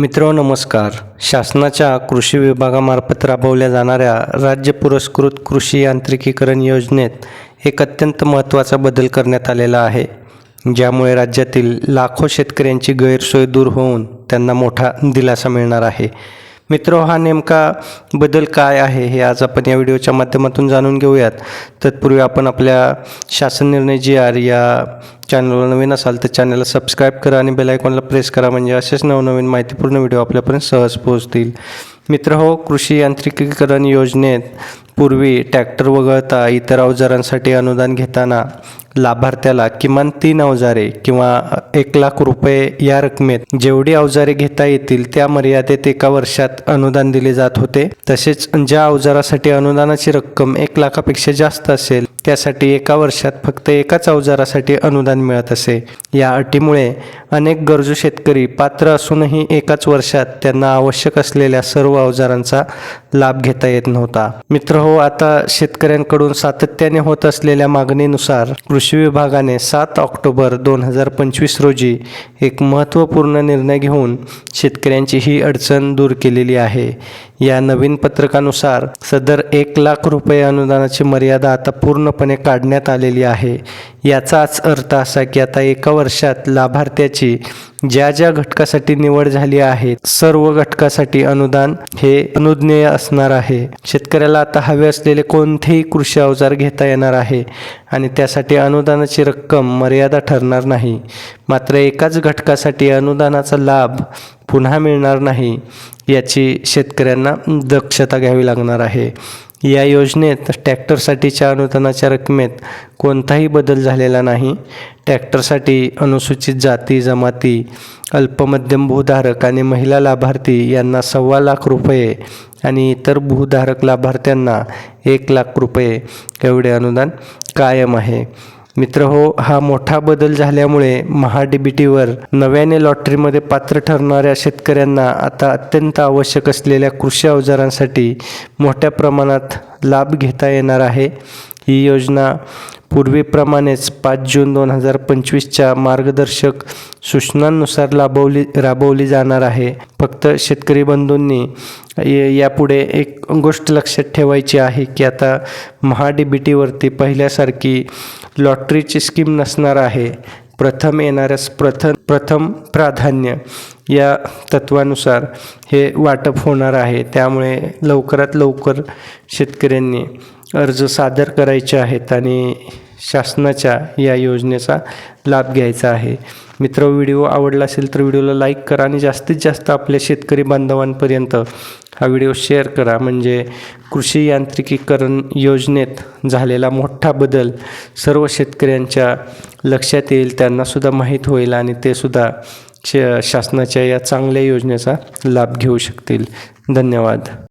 मित्र नमस्कार. शासनाच्या कृषी विभागामार्फत राबवल्या जाणाऱ्या राज्य पुरस्कृत कृषी यांत्रिकीकरण योजनेत एक अत्यंत महत्त्वाचा बदल करण्यात आलेला आहे. ज्यामुळे राज्यातील लाखो शेतकऱ्यांची गैरसोय दूर होऊन त्यांना मोठा दिलासा मिळणार आहे. मित्र हा नेमका बदल काय आहे हे आज आपण या व्हिडिओच्या माध्यमातून जाणून घेऊयात. तत्पूर्वी आपण आपल्या शासन निर्णय जी आर या चॅनलवर नवीन असाल तर चॅनलला सबस्क्राईब करा आणि बेल आयकॉनला प्रेस करा म्हणजे असेच नवनवीन माहितीपूर्ण व्हिडिओ आपल्यापर्यंत सहज पोहोचतील. मित्र हो कृषी यांत्रिकीकरण योजनेत पूर्वी ट्रॅक्टर वगळता इतर अवजारांसाठी अनुदान घेताना लाभार्थ्याला किमान तीन अवजारे किंवा एक लाख रुपये या रकमेत जेवढी अवजारे घेता येतील त्या मर्यादेत एका वर्षात अनुदान दिले जात होते. तसेच ज्या अवजारासाठी अनुदानाची रक्कम एक लाखापेक्षा जास्त असेल त्यासाठी एका वर्षात फक्त एकाच अवजारासाठी अनुदान मिळत असे. या अटीमुळे अनेक गरजू शेतकरी पात्र असूनही एकाच वर्षात त्यांना आवश्यक असलेल्या सर्व अवजारांचा लाभ घेता येत नव्हता. मित्र हो आता शेतकऱ्यांकडून सातत्याने होत असलेल्या मागणीनुसार कृषी विभागाने सात ऑक्टोबर दोन हजार पंचवीस रोजी एक महत्त्वपूर्ण निर्णय घेऊन शेतकऱ्यांची ही अडचण दूर केलेली आहे. या नवीन पत्रकानुसार सदर एक लाख रुपये अनुदानाची मर्यादा आता पूर्णपणे काढण्यात आलेली आहे. याचाच अर्थ असा की आता एका वर्षात लाभार्थ्याची ज्या ज्या घटकासाठी निवड झाली आहे सर्व घटकासाठी अनुदान हे अनुज्ञेय असणार आहे. शेतकऱ्याला आता हवे असलेले कोणतेही कृषी अवजार घेता येणार आहे आणि त्यासाठी अनुदानाची रक्कम मर्यादा ठरणार नाही. मात्र एकाच घटकासाठी अनुदानाचा लाभ पुन्हा मिळणार नाही. याची शेतकऱ्यांना दक्षता घ्यावी लागणार आहे. या योजनेत टॅक्टरसाठीच्या अनुदानाच्या रकमेत कोणताही बदल झालेला नाही. टॅक्टरसाठी अनुसूचित जाती जमाती अल्पमध्यम भूधारक आणि महिला लाभार्थी यांना सव्वा लाख रुपये आणि इतर भूधारक लाभार्थ्यांना एक लाख रुपये एवढे अनुदान कायम आहे. मित्र हो हा मोठा बदल झाल्यामुळे महाडीबीटीवर नव्याने लॉटरीमध्ये पात्र ठरणाऱ्या शेतकऱ्यांना आता अत्यंत आवश्यक असलेल्या कृषी अवजारांसाठी मोठ्या प्रमाणात लाभ घेता येणार आहे. ही योजना पूर्वीप्रमाणेच पाच जून दोन हजार पंचवीसच्या मार्गदर्शक सूचनांनुसार राबवली राबवली जाणार आहे. फक्त शेतकरी बंधूंनी यापुढे एक गोष्ट लक्षात ठेवायची आहे की आता महा डी बी टीवरती पहिल्यासारखी लॉटरीची स्कीम नसणार आहे. प्रथम येणाऱ्यास प्रथम प्रथम प्राधान्य या तत्वानुसार हे वाटप होणार आहे. त्यामुळे लवकरात लवकर शेतकऱ्यांनी अर्ज सादर करायचे आहेत आणि शासनाच्या या योजनेचा लाभ घ्यायचा आहे. मित्र व्हिडिओ आवडला असेल तर व्हिडिओला लाईक करा आणि जास्तीत जास्त आपल्या शेतकरी बांधवांपर्यंत हा व्हिडिओ शेअर करा. म्हणजे कृषी यांत्रिकीकरण योजनेत झालेला मोठा बदल सर्व शेतकऱ्यांच्या लक्षात येईल त्यांनासुद्धा माहीत होईल आणि ते सुद्धा श शासनाच्या या चांगल्या योजनेचा लाभ घेऊ शकतील. धन्यवाद.